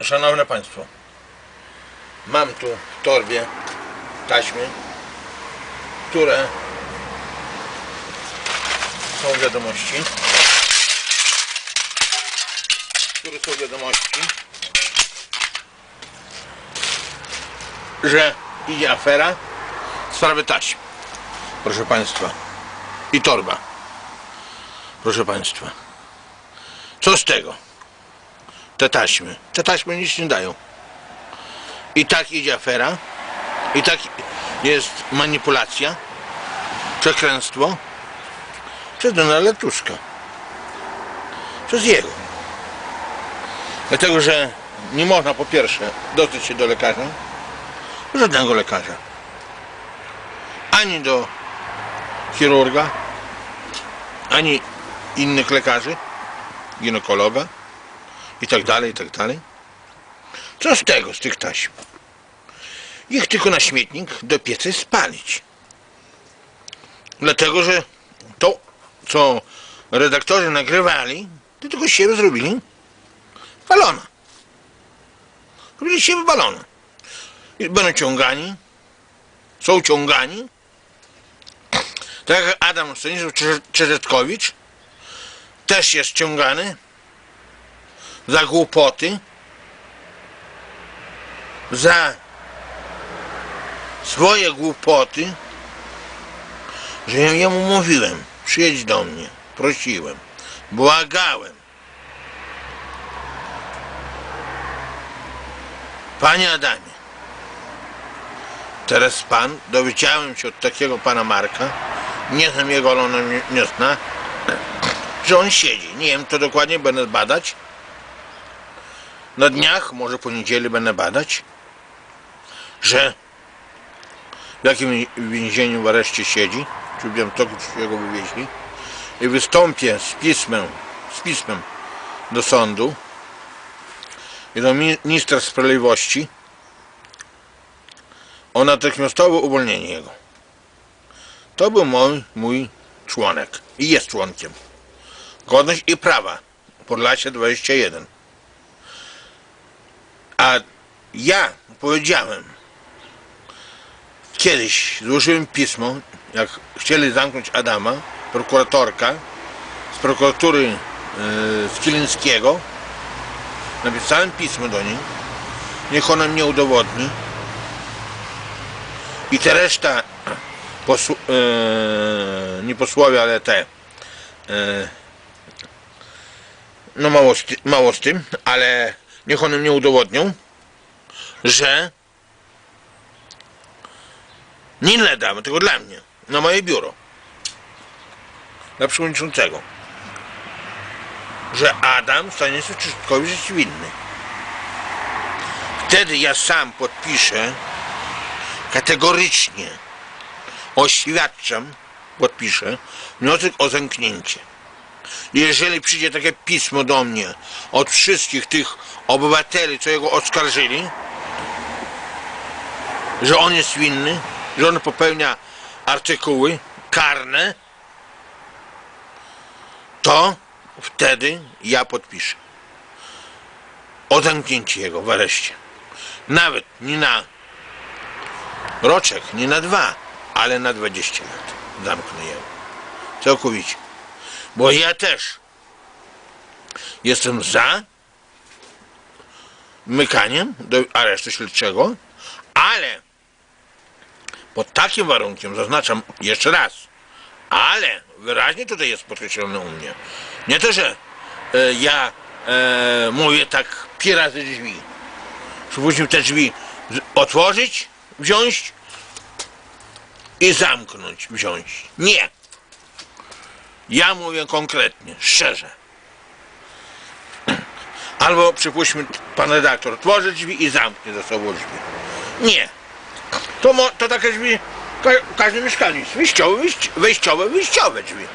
Szanowne Państwo, mam tu w torbie taśmy, które są wiadomości. Które są wiadomości, że idzie afera w sprawie taśm. Proszę Państwa. I torba. Proszę Państwa. Co z tego? Te taśmy. Te taśmy nic nie dają. I tak idzie afera, i tak jest manipulacja, przekręctwo przez Donalda Tuska. Przez jego. Dlatego, że nie można po pierwsze dostać się do lekarza, żadnego lekarza, ani do chirurga, ani innych lekarzy, ginekologa, i tak dalej, i tak dalej. Co z tego, z tych taśm? Ich tylko na śmietnik do pieca spalić. Dlatego, że to, co redaktorzy nagrywali, to tylko siebie zrobili balona. Zrobili siebie balona. I będą ciągani, są ciągani, tak jak Adam Stanisław Czeretkowicz też jest ciągany za głupoty, za swoje głupoty, że ja jemu mówiłem, przyjedź do mnie, prosiłem, błagałem. Panie Adamie, teraz pan, dowiedziałem się od takiego pana Marka, nie znam jego, ale on że on siedzi. Nie wiem, to dokładnie będę badać. Na dniach, może po niedzieli będę badać, że w jakim więzieniu w areszcie siedzi, czy wiem to, czy jego wywieźli i wystąpię z pismem, z pismem do sądu i do mi- ministra sprawiedliwości o natychmiastowe uwolnienie jego. To był mój, mój członek i jest członkiem. Godność i prawa. Podlasie 21. A ja powiedziałem, kiedyś złożyłem pismo, jak chcieli zamknąć Adama, prokuratorka z prokuratury yy, z Kilińskiego, napisałem pismo do niej, niech ona mnie udowodni. I te reszta posł- yy, nie posłowie, ale te yy, no mało z, mało z tym, ale niech one mnie udowodnią, że nie ile damy, tylko dla mnie, na moje biuro, dla przewodniczącego, że Adam Stanisław Czystkowicz jest winny. Wtedy ja sam podpiszę kategorycznie, oświadczam, podpiszę wniosek o zamknięcie. Jeżeli przyjdzie takie pismo do mnie od wszystkich tych obywateli, co jego oskarżyli, że on jest winny, że on popełnia artykuły karne, to wtedy ja podpiszę o zamknięcie jego w areszcie. Nawet nie na roczek, nie na dwa, ale na 20 lat zamknę jego. Całkowicie. Bo ja też jestem za mykaniem do aresztu śledczego, ale pod takim warunkiem, zaznaczam jeszcze raz, ale wyraźnie tutaj jest podkreślone u mnie. Nie to, że e, ja e, mówię tak pi razy drzwi. Później te drzwi otworzyć, wziąć i zamknąć, wziąć. Nie. Ja mówię konkretnie, szczerze. Albo przypuśćmy, pan redaktor otworzy drzwi i zamknie za sobą drzwi. Nie. To, mo, to takie drzwi ka, w każdym wyjściowe, wyjść, wejściowe, wyjściowe drzwi.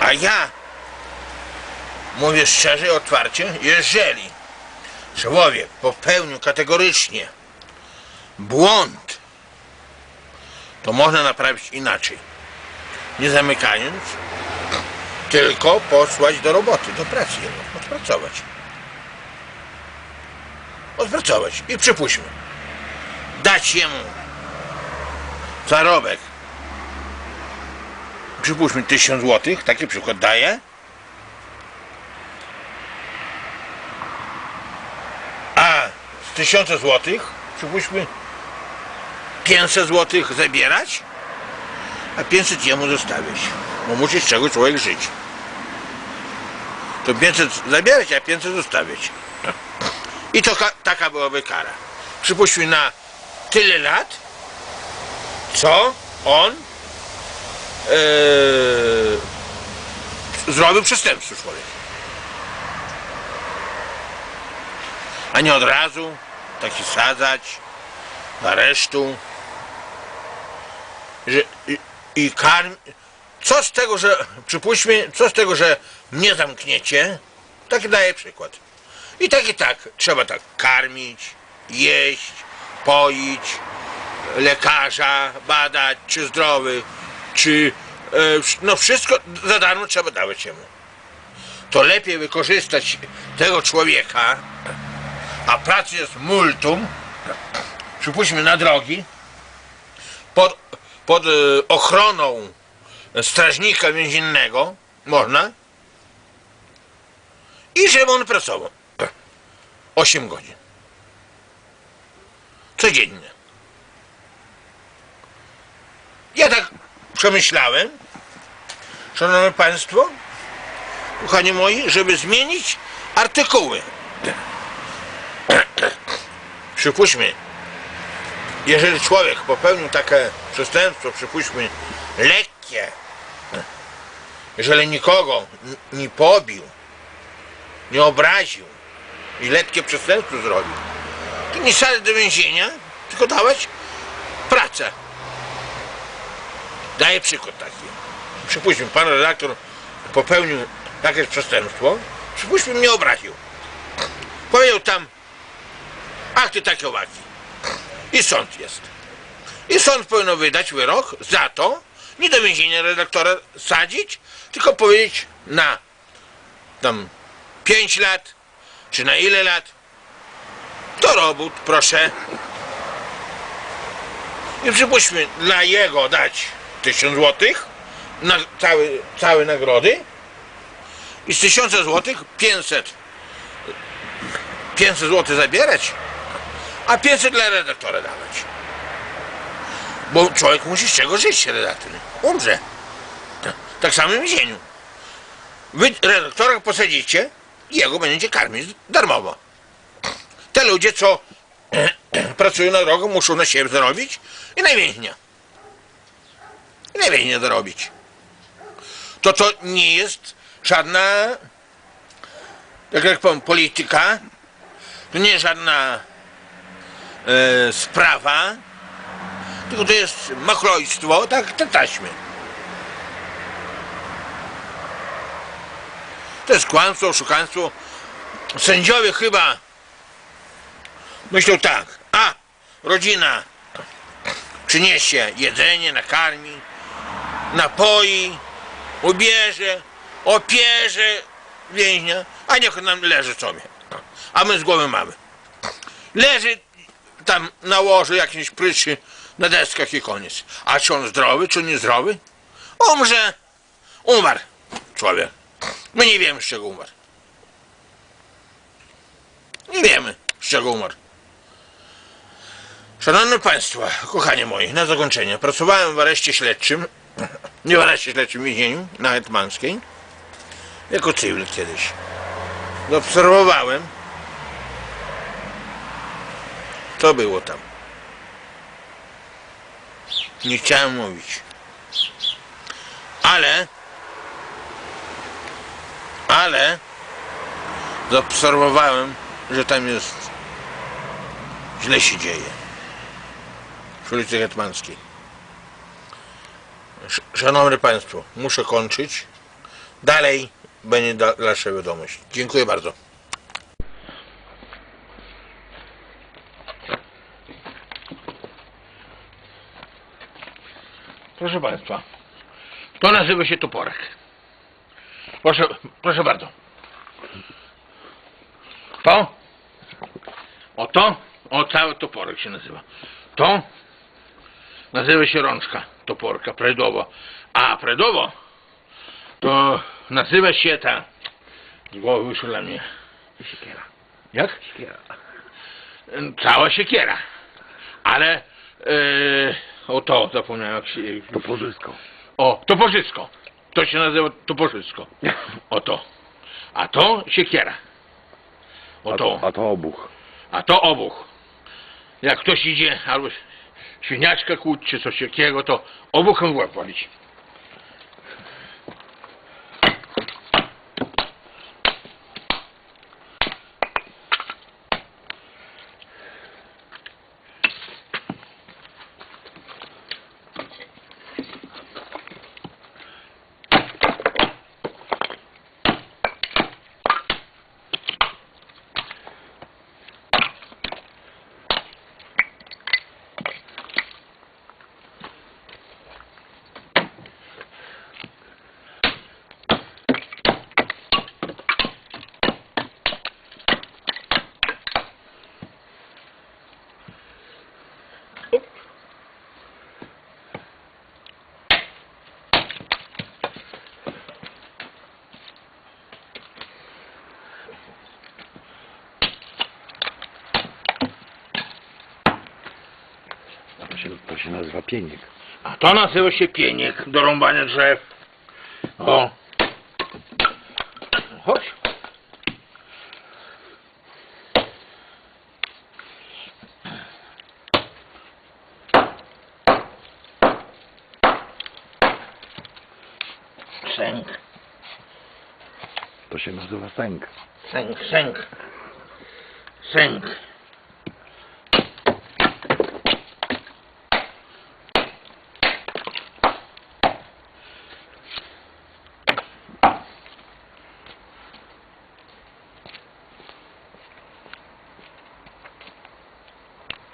A ja mówię szczerze i otwarcie, jeżeli człowiek popełnił kategorycznie błąd, to można naprawić inaczej. Nie zamykając, tylko posłać do roboty, do pracy, jego, odpracować. odpracować. I przypuśćmy, dać jemu zarobek, przypuśćmy 1000 zł, taki przykład daję, a z 1000 zł, przypuśćmy 500 zł zabierać, a 500 jemu zostawić, bo musi z czego człowiek żyć. To 500 zabierać, a 500 zostawić. I to ka- taka byłaby kara. Przypuśćmy na tyle lat, co on yy, zrobił przestępstwo człowiek. A nie od razu taki sadzać do aresztu. Że, i, I karm... Co z tego, że przypuśćmy, co z tego, że mnie zamkniecie? Taki daję przykład. I tak i tak trzeba tak karmić, jeść, poić, lekarza badać, czy zdrowy, czy e, no wszystko za darmo trzeba dawać jemu. To lepiej wykorzystać tego człowieka, a pracy jest multum, przypuśćmy na drogi, pod, pod e, ochroną strażnika więziennego, można, i żeby on pracował 8 godzin. Codziennie. Ja tak przemyślałem, szanowni państwo, kochani moi, żeby zmienić artykuły. Przypuśćmy, jeżeli człowiek popełnił takie przestępstwo, przypuśćmy, lekkie, jeżeli nikogo nie pobił, nie obraził i lekkie przestępstwo zrobił, to nie wsadzać do więzienia, tylko dawać pracę. Daję przykład taki. Przypuśćmy, pan redaktor popełnił jakieś przestępstwo, przypuśćmy, mnie obraził. Powiedział tam akty takie owaki. I sąd jest. I sąd powinien wydać wyrok za to, nie do więzienia redaktora sadzić, tylko powiedzieć na tam 5 lat, czy na ile lat, do robót, proszę. I przypuśćmy, dla jego dać 1000 złotych na cały, całe nagrody i z 1000 złotych 500 500 złotych zabierać, a 500 dla redaktora dawać. Bo człowiek musi z czego żyć, redaktor. Umrze. Tak samo w więzieniu. Wy redaktora posadzicie jego będziecie karmić darmowo. Te ludzie, co pracują na drogę, muszą na siebie zarobić i na więźnia. I na więźnia zarobić. To to nie jest żadna, tak jak powiem, polityka, to nie jest żadna e, sprawa, tylko to jest machlojstwo, tak, te taśmy. To jest kłamstwo, oszukaństwo. Sędziowie chyba myślą tak, a rodzina przyniesie jedzenie, nakarmi, napoi, ubierze, opierze więźnia, a niech nam leży sobie. A my z głowy mamy. Leży tam na łożu jakimś pryczy na deskach i koniec. A czy on zdrowy, czy niezdrowy? Umrze. Umarł człowiek. My nie wiemy z czego umarł. Nie wiemy z czego umarł. Szanowni Państwo, kochani moi, na zakończenie. Pracowałem w areszcie śledczym, nie w areszcie śledczym, w więzieniu na Hetmańskiej, jako cywil kiedyś. Zaobserwowałem, co było tam. Nie chciałem mówić. Ale, ale zaobserwowałem, że tam jest źle się dzieje w ulicy Hetmańskiej. Sz- Szanowni Państwo, muszę kończyć. Dalej będzie da- dalsza wiadomość. Dziękuję bardzo. Proszę Państwa, to nazywa się toporek. Proszę, proszę bardzo. To O to, o cały toporek się nazywa. To nazywa się rączka toporka, predowo. A predowo to nazywa się ta, z głowy wyszło dla mnie, Siekiera. jak? Siekiera. Cała siekiera. Ale, yy, o to zapomniałem jak się, To pożysko. o, toporzysko. To się nazywa toporzysko. O to. A to siekiera. O A a to obuch. A to obuch. Jak ktoś idzie albo świniaczka kłuć czy coś takiego, to obuchem w łeb walić. To się, to się nazywa pieniek. A to nazywa się pieniek do rąbania drzew. O. Chodź. Sęk, To się nazywa sęk. sęk, sęk. Sęk.